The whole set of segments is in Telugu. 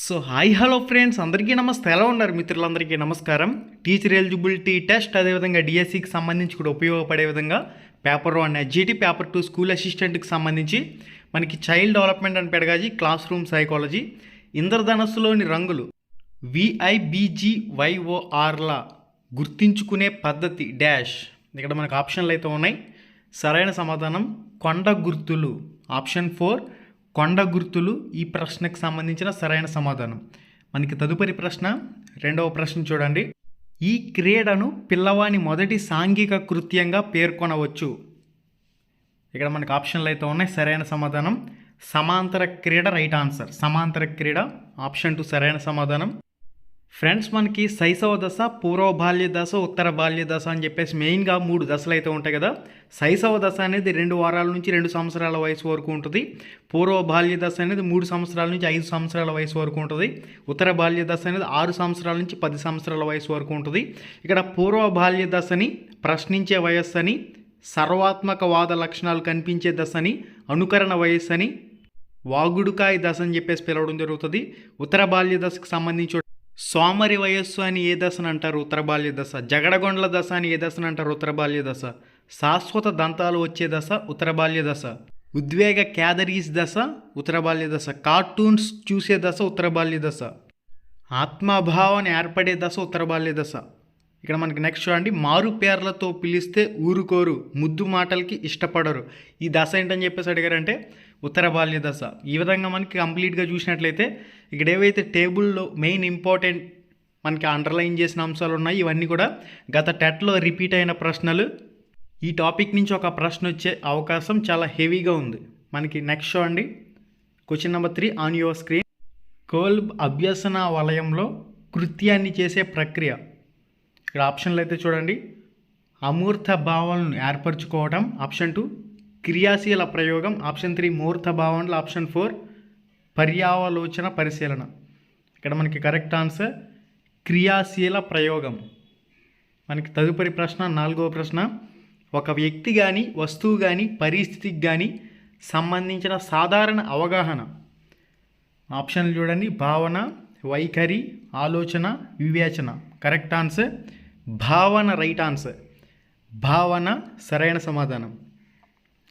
సో హాయ్ హలో ఫ్రెండ్స్ అందరికీ నమస్తే. ఎలా ఉన్నారు మిత్రులందరికీ? నమస్కారం. టీచర్ ఎలిజిబిలిటీ టెస్ట్ అదేవిధంగా డిఎస్సికి సంబంధించి కూడా ఉపయోగపడే విధంగా paper one GT paper two school అసిస్టెంట్కి సంబంధించి మనకి child development and pedagogy classroom psychology ఇంద్రధనస్సులోని రంగులు విఐబిజివైఓఆర్ల గుర్తించుకునే పద్ధతి డాష్. ఇక్కడ మనకు ఆప్షన్లు అయితే ఉన్నాయి. సరైన సమాధానం కొండ గుర్తులు. ఆప్షన్ ఫోర్ కొండ గుర్తులు ఈ ప్రశ్నకు సంబంధించిన సరైన సమాధానం. మనకి తదుపరి ప్రశ్న రెండవ ప్రశ్న చూడండి. ఈ క్రీడను పిల్లవాని మొదటి సాంఘిక కృత్యంగా పేర్కొనవచ్చు. ఇక్కడ మనకు ఆప్షన్లు అయితే ఉన్నాయి సరైన సమాధానం. సమాంతర క్రీడ రైట్ ఆన్సర్. సమాంతర క్రీడ ఆప్షన్ టు సరైన సమాధానం. ఫ్రెండ్స్ మనకి శైశవ దశ పూర్వ బాల్య దశ ఉత్తర బాల్య దశ అని చెప్పేసి మెయిన్గా మూడు దశలు అయితే ఉంటాయి కదా. శైశవ దశ అనేది రెండు వారాల నుంచి రెండు సంవత్సరాల వయసు వరకు ఉంటుంది. పూర్వ బాల్య దశ అనేది మూడు సంవత్సరాల నుంచి ఐదు సంవత్సరాల వయసు వరకు ఉంటుంది. ఉత్తర బాల్య దశ అనేది ఆరు సంవత్సరాల నుంచి పది సంవత్సరాల వయసు వరకు ఉంటుంది. ఇక్కడ పూర్వ బాల్య దశని ప్రశ్నించే వయస్సు అని సర్వాత్మక వాద లక్షణాలు కనిపించే దశని అనుకరణ వయస్సు అని వాగుడుకాయ దశ అని చెప్పేసి పిలవడం జరుగుతుంది. ఉత్తర బాల్య దశకు సంబంధించి సోమరి వయస్సు అని ఏ దశను అంటారు? ఉత్తర బాల్య దశ. జగడగొండ్ల దశ అని ఏ దశను అంటారు? ఉత్తర బాల్య దశ. శాశ్వత దంతాలు వచ్చే దశ ఉత్తర బాల్య దశ. ఉద్వేగ క్యాదరీస్ దశ ఉత్తర బాల్య దశ. కార్టూన్స్ చూసే దశ ఉత్తర బాల్య దశ. ఆత్మభావాన్ని ఏర్పడే దశ ఉత్తర బాల్య దశ. ఇక్కడ మనకి నెక్స్ట్ చూడండి. మారు పేర్లతో పిలిస్తే ఊరుకోరు ముద్దు మాటలకి ఇష్టపడరు. ఈ దశ ఏంటని చెప్పేసి అడిగారంటే ఉత్తర బాల్య దశ. ఈ విధంగా మనకి కంప్లీట్గా చూసినట్లయితే ఇక్కడ ఏవైతే టేబుల్లో మెయిన్ ఇంపార్టెంట్ మనకి అండర్లైన్ చేసిన అంశాలు ఉన్నాయి ఇవన్నీ కూడా గత టెట్లో రిపీట్ అయిన ప్రశ్నలు. ఈ టాపిక్ నుంచి ఒక ప్రశ్న వచ్చే అవకాశం చాలా హెవీగా ఉంది. మనకి నెక్స్ట్ చూడండి question number three on your screen Kolb అభ్యసన వలయంలో కృత్యాన్ని చేసే ప్రక్రియ. ఇక్కడ ఆప్షన్లు అయితే చూడండి. అమూర్త భావాలను ఏర్పరచుకోవడం ఆప్షన్ టూ క్రియాశీల ప్రయోగం ఆప్షన్ త్రీ ముహూర్త భావనలు ఆప్షన్ ఫోర్ పర్యావలోచన పరిశీలన. ఇక్కడ మనకి కరెక్ట్ ఆన్సర్ క్రియాశీల ప్రయోగం. మనకి తదుపరి ప్రశ్న నాలుగవ ప్రశ్న ఒక వ్యక్తి కానీ వస్తువు కానీ పరిస్థితికి కానీ సంబంధించిన సాధారణ అవగాహన. ఆప్షన్లు చూడండి భావన వైఖరి ఆలోచన వివేచన. కరెక్ట్ ఆన్సర్ భావన రైట్ ఆన్సర్. భావన సరైన సమాధానం.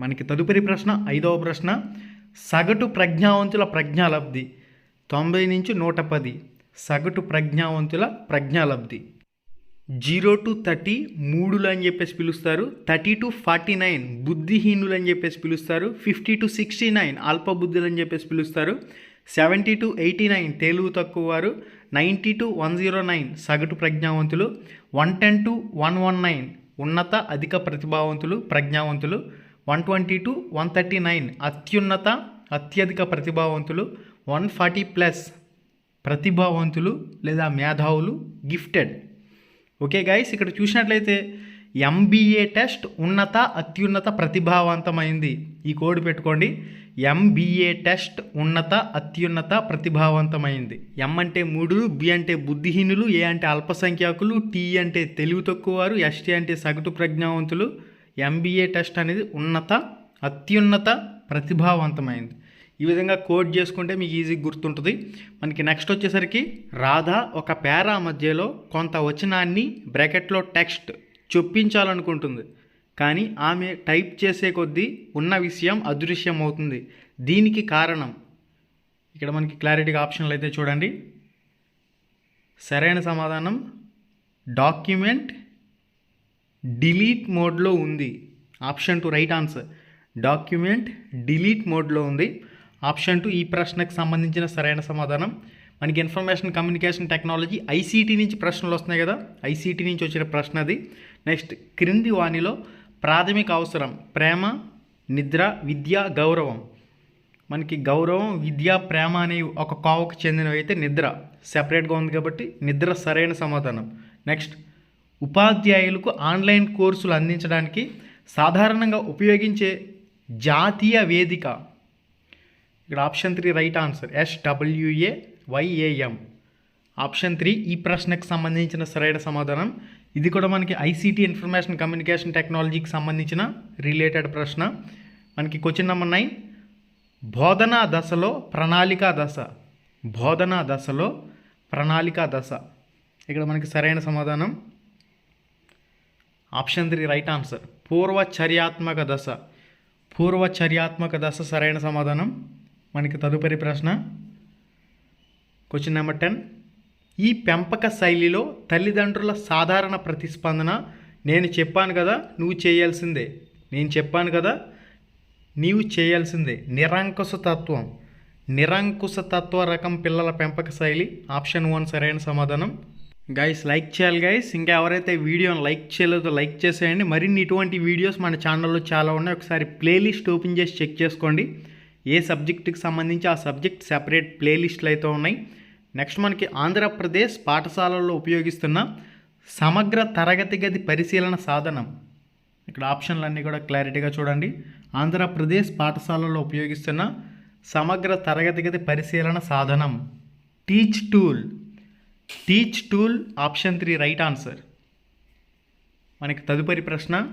మనకి తదుపరి ప్రశ్న ఐదవ ప్రశ్న. సగటు ప్రజ్ఞావంతుల ప్రజ్ఞాలబ్ధి. తొంభై నుంచి నూట పది. సగటు ప్రజ్ఞావంతుల ప్రజ్ఞాలబ్ధి. జీరో టు థర్టీ మూడులు అని చెప్పేసి పిలుస్తారు. థర్టీ టు ఫార్టీ నైన్ బుద్ధిహీనులు అని చెప్పేసి పిలుస్తారు. ఫిఫ్టీ టు సిక్స్టీ నైన్ అల్పబుద్ధులు అని చెప్పేసి పిలుస్తారు. సెవెంటీ టు ఎయిటీ నైన్ తెలుగు తక్కువ వారు. Ninety to one zero nine సగటు ప్రజ్ఞావంతులు. One ten to one one nine ఉన్నత అధిక ప్రతిభావంతులు ప్రజ్ఞావంతులు. One twenty to one thirty nine అత్యున్నత అత్యధిక ప్రతిభావంతులు వన్ ఫార్టీ ప్లస్ ప్రతిభావంతులు లేదా మేధావులు గిఫ్టెడ్. ఓకే గైస్ ఇక్కడ చూసినట్లయితే ఎంబీఏ టెస్ట్ ఉన్నత అత్యున్నత ప్రతిభావంతమైంది. ఈ కోడ్ పెట్టుకోండి. ఎంబీఏ టెస్ట్ ఉన్నత అత్యున్నత ప్రతిభావంతమైంది. ఎం అంటే మూడు బి అంటే బుద్ధిహీనులు ఏ అంటే అల్పసంఖ్యాకులు టీ అంటే తెలివి తక్కువ వారు ఎస్టీ అంటే సగటు ప్రజ్ఞావంతులు ఎంబీఏ టెస్ట్ అనేది ఉన్నత అత్యున్నత ప్రతిభావంతమైంది. ఈ విధంగా కోడ్ చేసుకుంటే మీకు ఈజీ గుర్తుంటుంది. మనకి నెక్స్ట్ వచ్చేసరికి రాధా ఒక పేరా మధ్యలో కొంత వచనాన్ని బ్రాకెట్లో టెక్స్ట్ చొప్పించాలనుకుంటుంది. కానీ ఆమె టైప్ చేసే కొద్దీ ఉన్న విషయం అదృశ్యం అవుతుంది దీనికి కారణం. ఇక్కడ మనకి క్లారిటీగా ఆప్షన్లు అయితే చూడండి. సరైన సమాధానం. డాక్యుమెంట్ డిలీట్ మోడ్లో ఉంది. Option two right answer. Document delete మోడ్లో ఉంది. ఆప్షన్ టు ఈ ప్రశ్నకు సంబంధించిన సరైన సమాధానం. మనకి ఇన్ఫర్మేషన్ కమ్యూనికేషన్ టెక్నాలజీ ఐసీటీ నుంచి ప్రశ్నలు వస్తున్నాయి కదా. ఐసీటీ నుంచి వచ్చిన ప్రశ్న అది. నెక్స్ట్ క్రింది వాణిలో ప్రాథమిక అవసరం ప్రేమ నిద్ర విద్య గౌరవం. మనకి గౌరవం విద్య ప్రేమ అనే ఒక కోవకు చెందినవి అయితే నిద్ర సెపరేట్గా ఉంది కాబట్టి నిద్ర సరైన సమాధానం. నెక్స్ట్ ఉపాధ్యాయులకు ఆన్లైన్ కోర్సులు అందించడానికి సాధారణంగా ఉపయోగించే జాతీయ వేదిక. ఇక్కడ option three right answer. SWAYAM option three ఈ ప్రశ్నకు సంబంధించిన సరైన సమాధానం. ఇది కూడా మనకి ఐసీటీ ఇన్ఫర్మేషన్ కమ్యూనికేషన్ టెక్నాలజీకి సంబంధించిన రిలేటెడ్ ప్రశ్న. మనకి క్వశ్చన్ నెంబర్ నైన్. బోధనా దశలో ప్రణాళికా దశ. బోధనా దశలో ప్రణాళికా దశ. ఇక్కడ మనకి సరైన సమాధానం. Option three right answer. పూర్వచర్యాత్మక దశ. పూర్వచర్యాత్మక దశ సరైన సమాధానం. మనకి తదుపరి ప్రశ్న. క్వశ్చన్ నెంబర్ టెన్ ఈ పెంపక శైలిలో తల్లిదండ్రుల సాధారణ ప్రతిస్పందన నేను చెప్పాను కదా నువ్వు చేయాల్సిందే. నేను చెప్పాను కదా నీవు చేయాల్సిందే. నిరంకుశ తత్వం నిరంకుశ తత్వ రకం పిల్లల పెంపక శైలి. ఆప్షన్ వన్ సరైన సమాధానం. గైస్ లైక్ చేయాలి గైస్ ఇంకా ఎవరైతే వీడియోని లైక్ చేయలేదో లైక్ చేసేయండి. మరిన్ని ఇటువంటి వీడియోస్ మన ఛానల్లో చాలా ఉన్నాయి. ఒకసారి ప్లేలిస్ట్ ఓపెన్ చేసి చెక్ చేసుకోండి. ఏ సబ్జెక్టుకి సంబంధించి ఆ సబ్జెక్ట్ సెపరేట్ ప్లేలిస్ట్లు అయితే ఉన్నాయి. నెక్స్ట్ మనకి ఆంధ్రప్రదేశ్ పాఠశాలల్లో ఉపయోగిస్తున్న సమగ్ర తరగతి గది పరిశీలన సాధనం. ఇక్కడ ఆప్షన్లు అన్నీ కూడా క్లారిటీగా చూడండి. ఆంధ్రప్రదేశ్ పాఠశాలలో ఉపయోగిస్తున్న సమగ్ర తరగతి గది పరిశీలన సాధనం. Teach tool teach tool option three right answer మనకి తదుపరి ప్రశ్న.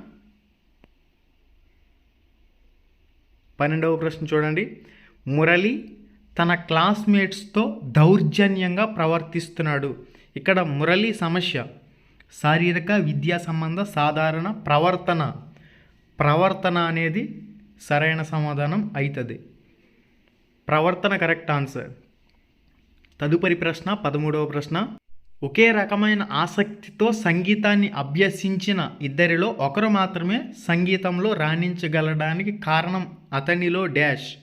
పన్నెండవ ప్రశ్న చూడండి. మురళి తన క్లాస్మేట్స్తో దౌర్జన్యంగా ప్రవర్తిస్తున్నాడు. ఇక్కడ మురళి సమస్య. శారీరక విద్యా సంబంధ సాధారణ ప్రవర్తన. ప్రవర్తన అనేది సరైన సమాధానం అవుతుంది ప్రవర్తన కరెక్ట్ ఆన్సర్ తదుపరి ప్రశ్న పదమూడవ ప్రశ్న. ఒకే రకమైన ఆసక్తితో సంగీతాన్ని అభ్యసించిన ఇద్దరిలో ఒకరు మాత్రమే సంగీతంలో రాణించగలడానికి కారణం అతనిలో డాష్.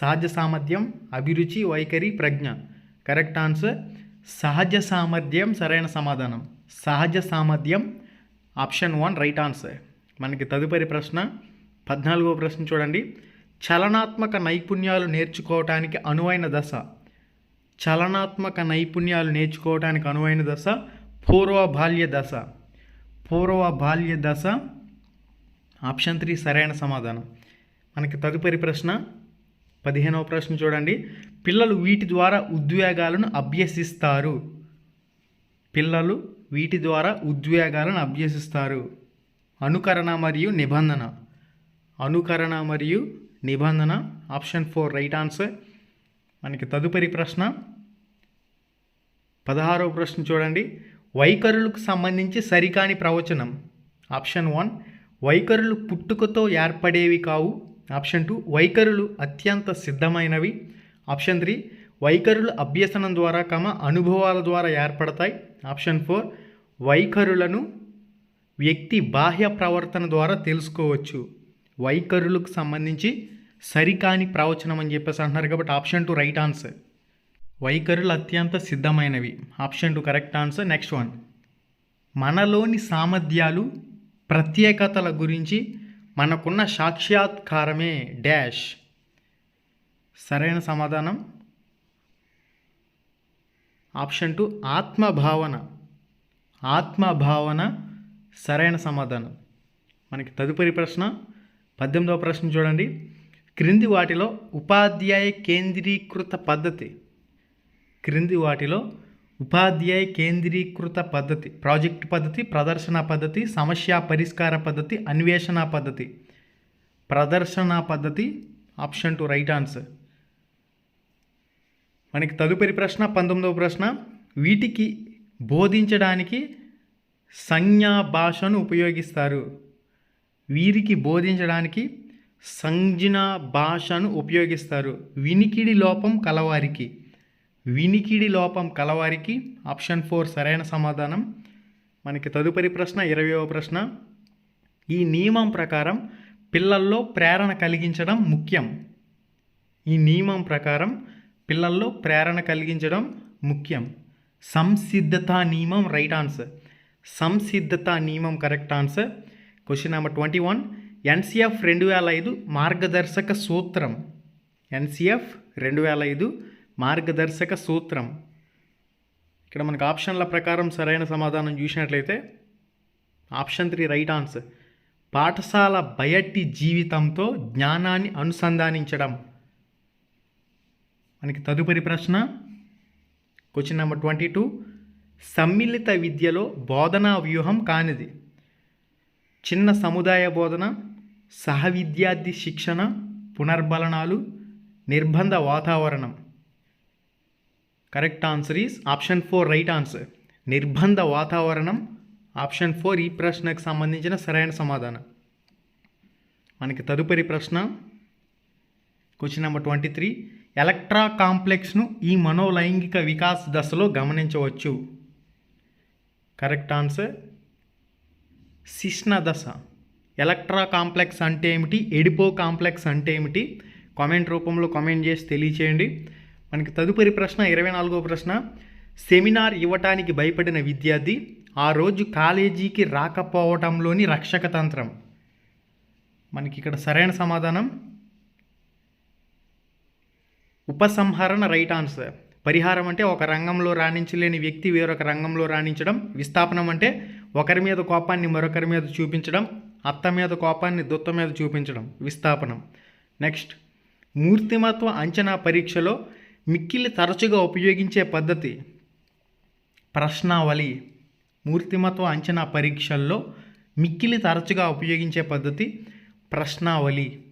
సహజ సామర్థ్యం అభిరుచి వైఖరి ప్రజ్ఞ. కరెక్ట్ ఆన్సర్ సహజ సామర్థ్యం సరైన సమాధానం. సహజ సామర్థ్యం ఆప్షన్ వన్ రైట్ ఆన్సర్. మనకి తదుపరి ప్రశ్న పద్నాలుగో ప్రశ్న చూడండి. చలనాత్మక నైపుణ్యాలు నేర్చుకోవటానికి అనువైన దశ. చలనాత్మక నైపుణ్యాలు నేర్చుకోవడానికి అనువైన దశ పూర్వ బాల్య దశ. పూర్వ బాల్య దశ ఆప్షన్ త్రీ సరైన సమాధానం. మనకి తదుపరి ప్రశ్న పదిహేనవ ప్రశ్న చూడండి. పిల్లలు వీటి ద్వారా ఉద్వేగాలను అభ్యసిస్తారు. పిల్లలు వీటి ద్వారా ఉద్వేగాలను అభ్యసిస్తారు. అనుకరణ మరియు నిబంధన. అనుకరణ మరియు నిబంధన ఆప్షన్ ఫోర్ రైట్ ఆన్సర్. మనకి తదుపరి ప్రశ్న. పదహారవ ప్రశ్న చూడండి. వైఖరులకు సంబంధించి సరికాని ప్రవచనం. ఆప్షన్ వన్ వైఖరులు పుట్టుకతో ఏర్పడేవి కావు. ఆప్షన్ టూ వైఖరులు అత్యంత సిద్ధమైనవి. ఆప్షన్ త్రీ వైఖరులు అభ్యసనం ద్వారా కమ అనుభవాల ద్వారా ఏర్పడతాయి. ఆప్షన్ ఫోర్ వైఖరులను వ్యక్తి బాహ్య ప్రవర్తన ద్వారా తెలుసుకోవచ్చు. వైఖరులకు సంబంధించి సరికాని ప్రవచనం అని చెప్పేసి అంటున్నారు కాబట్టి ఆప్షన్ టు రైట్ ఆన్సర్. వైఖరులు అత్యంత సిద్ధమైనవి. Option two correct answer. Next one. మనలోని సామర్థ్యాలు ప్రత్యేకతల గురించి మనకున్న సాక్షాత్కారమే డాష్. సరైన సమాధానం. Option to ఆత్మభావన. ఆత్మభావన సరైన సమాధానం. మనకి తదుపరి ప్రశ్న పద్దెనిమిదవ ప్రశ్న చూడండి. క్రింది వాటిలో ఉపాధ్యాయ కేంద్రీకృత పద్ధతి. క్రింది వాటిలో ఉపాధ్యాయ కేంద్రీకృత పద్ధతి ప్రాజెక్ట్ పద్ధతి ప్రదర్శన పద్ధతి సమస్య పరిష్కార పద్ధతి అన్వేషణ పద్ధతి. ప్రదర్శన పద్ధతి ఆప్షన్ టు రైట్ ఆన్సర్. మనకి తదుపరి ప్రశ్న పంతొమ్మిదవ ప్రశ్న. వీటికి బోధించడానికి సంజ్ఞా భాషను ఉపయోగిస్తారు. వీరికి బోధించడానికి సంజ్ఞ భాషను ఉపయోగిస్తారు. వినికిడి లోపం కలవారికి. వినికిడి లోపం కలవారికి ఆప్షన్ ఫోర్ సరైన సమాధానం. మనకి తదుపరి ప్రశ్న ఇరవయవ ప్రశ్న. ఈ నియమం ప్రకారం పిల్లల్లో ప్రేరణ కలిగించడం ముఖ్యం. ఈ నియమం ప్రకారం పిల్లల్లో ప్రేరణ కలిగించడం ముఖ్యం. సంసిద్ధత నియమం రైట్ ఆన్సర్. సంసిద్ధత నియమం correct answer. Question number twenty one. NCF రెండు వేల ఐదు మార్గదర్శక సూత్రం. ఎన్సిఎఫ్ రెండు వేల ఐదు మార్గదర్శక సూత్రం. ఇక్కడ మనకు ఆప్షన్ల ప్రకారం సరైన సమాధానం చూసినట్లయితే ఆప్షన్ త్రీ రైట్ ఆన్సర్. పాఠశాల బయటి జీవితంతో జ్ఞానాన్ని అనుసంధానించడం. మనకి తదుపరి ప్రశ్న. Question number twenty two. సమ్మిళిత విద్యలో బోధనా వ్యూహం కానిది. చిన్న సముదాయ బోధన సహ విద్యార్థి శిక్షణ పునర్బలనాలు నిర్బంధ వాతావరణం. Correct answer is option four right answer నిర్బంధ వాతావరణం ఆప్షన్ ఫోర్ ఈ ప్రశ్నకు సంబంధించిన సరైన సమాధానం. మనకి తదుపరి ప్రశ్న question number twenty three Electra కాంప్లెక్స్ను ఈ మనోలైంగిక వికాస దశలో గమనించవచ్చు. కరెక్ట్ ఆన్సర్ శిష్ణ దశ. ఎలక్ట్రా కాంప్లెక్స్ అంటే ఏమిటి? ఎడిపో కాంప్లెక్స్ అంటే ఏమిటి? కామెంట్ రూపంలో కామెంట్ చేసి తెలియచేయండి. మనకి తదుపరి ప్రశ్న ఇరవై నాలుగో ప్రశ్న. సెమినార్ ఇవ్వటానికి భయపడిన విద్యార్థి ఆ రోజు కాలేజీకి రాకపోవటంలోని రక్షక తంత్రం. మనకి ఇక్కడ సరైన సమాధానం. ఉపసంహరణ రైట్ ఆన్సర్. పరిహారం అంటే ఒక రంగంలో రాణించలేని వ్యక్తి వేరొక రంగంలో రాణించడం. విస్థాపనం అంటే ఒకరి మీద కోపాన్ని మరొకరి మీద చూపించడం. అత్త మీద కోపాన్ని దుత్త మీద చూపించడం విస్థాపనం. నెక్స్ట్ మూర్తిమత్వ అంచనా పరీక్షలో మిక్కిలి తరచుగా ఉపయోగించే పద్ధతి. ప్రశ్నావళి. మూర్తిమత్వ అంచనా పరీక్షల్లో మిక్కిలి తరచుగా ఉపయోగించే పద్ధతి ప్రశ్నావళి.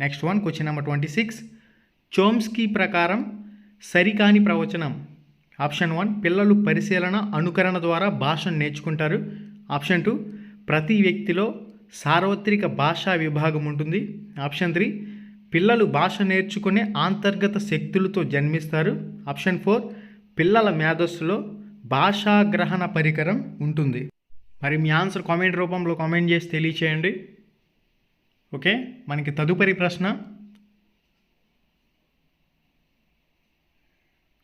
Next one question number twenty six. Chomsky ప్రకారం సరికాని ప్రవచనం. ఆప్షన్ వన్ పిల్లలు పరిశీలన అనుకరణ ద్వారా భాషను నేర్చుకుంటారు. ఆప్షన్ టూ ప్రతి వ్యక్తిలో సార్వత్రిక భాషా విభాగం ఉంటుంది. ఆప్షన్ త్రీ పిల్లలు భాష నేర్చుకునే అంతర్గత శక్తులతో జన్మిస్తారు. ఆప్షన్ ఫోర్ పిల్లల మేధస్సులో భాషాగ్రహణ పరికరం ఉంటుంది. మరి మీ ఆన్సర్ కామెంట్ రూపంలో కామెంట్ చేసి తెలియచేయండి. ఓకే మనకి తదుపరి ప్రశ్న.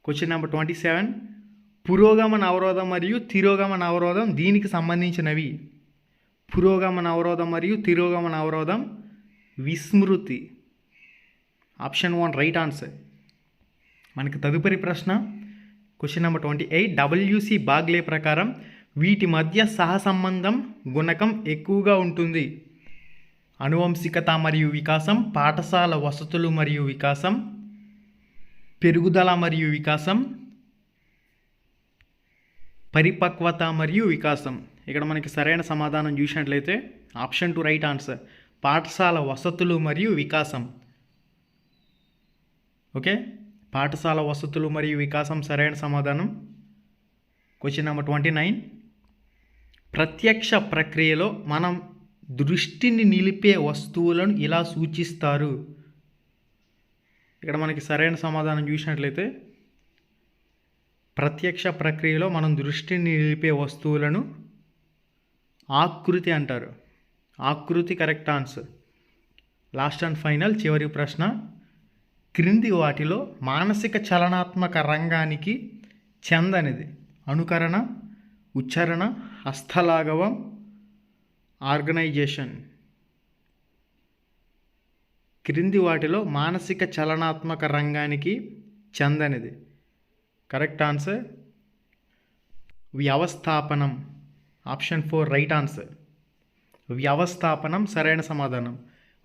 క్వశ్చన్ నెంబర్ ట్వంటీ సెవెన్ పురోగమన అవరోధం మరియు తిరోగమన అవరోధం దీనికి సంబంధించినవి. పురోగమన అవరోధం మరియు తిరోగమన అవరోధం విస్మృతి. ఆప్షన్ వన్ రైట్ ఆన్సర్ మనకి తదుపరి ప్రశ్న question number twenty eight WC Bagley ప్రకారం వీటి మధ్య సహసంబంధం గుణకం ఎక్కువగా ఉంటుంది. అనువంశికత మరియు వికాసం పాఠశాల వసతులు మరియు వికాసం పెరుగుదల మరియు వికాసం పరిపక్వత మరియు వికాసం. ఇక్కడ మనకి సరైన సమాధానం చూసినట్లయితే ఆప్షన్ టు రైట్ ఆన్సర్. పాఠశాల వసతులు మరియు వికాసం. ఓకే? పాఠశాల వసతులు మరియు వికాసం సరైన సమాధానం. క్వశ్చన్ నెంబర్ ట్వంటీ నైన్ ప్రత్యక్ష ప్రక్రియలో మనం దృష్టిని నిలిపే వస్తువులను ఇలా సూచిస్తారు. ఇక్కడ మనకి సరైన సమాధానం చూసినట్లయితే ప్రత్యక్ష ప్రక్రియలో మనం దృష్టిని నిలిపే వస్తువులను ఆకృతి అంటారు. ఆకృతి correct answer. Last and final చివరి ప్రశ్న. క్రింది వాటిలో మానసిక చలనాత్మక రంగానికి చెందనిది అనుకరణ ఉచ్చారణ హస్తలాఘవం ఆర్గనైజేషన్. క్రింది వాటిలో మానసిక చలనాత్మక రంగానికి చెందనిది correct answer. వ్యవస్థాపనం. Option four right answer. వ్యవస్థాపనం సరైన సమాధానం.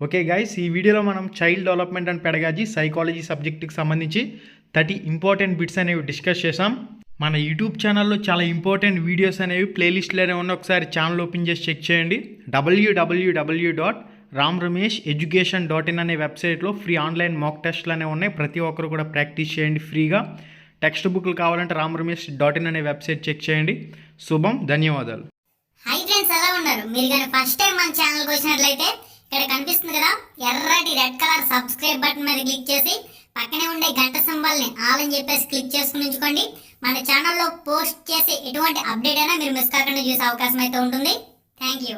ఓకే గైస్ ఈ వీడియోలో మనం child development and pedagogy psychology సబ్జెక్టుకి సంబంధించి థర్టీ ఇంపార్టెంట్ బిట్స్ అనేవి డిస్కస్ చేసాం మన యూట్యూబ్ ఛానల్లో చాలా ఇంపార్టెంట్ వీడియోస్ అనేవి ప్లేలిస్ట్లోనే ఉన్న ఒకసారి ఛానల్ ఓపెన్ చేసి చెక్ చేయండి. డబ్ల్యూడబ్ల్యూడబ్ల్యూ dot Ram Ramesh education dot in అనే వెబ్సైట్లో ఫ్రీ ఆన్లైన్ మాక్ టెస్ట్లు అనేవి ఉన్నాయి. ప్రతి ఒక్కరు కూడా ప్రాక్టీస్ చేయండి ఫ్రీగా టెక్స్ట్ బుక్లు కావాలంటే రామ్ రమేష్ డాట్ ఇన్ అనే వెబ్సైట్ చెక్ చేయండి. శుభం ధన్యవాదాలు. హై ఫ్రెండ్స్ ఎలా ఉన్నారు? మీరు కానీ ఫస్ట్ టైం మన ఛానల్కి వచ్చినట్లయితే ఇక్కడ కనిపిస్తుంది కదా ఎర్రటి రెడ్ కలర్ సబ్స్క్రైబ్ బటన్ మీద క్లిక్ చేసి పక్కనే ఉండే గంట సింబల్ని ఆల్ అని చెప్పేసి క్లిక్ చేసుకుని ఉంచుకోండి. మన ఛానల్లో పోస్ట్ చేసే ఎటువంటి అప్డేట్ అయినా మీరు మిస్ కాకుండా చూసే అవకాశం అయితే ఉంటుంది. Thank you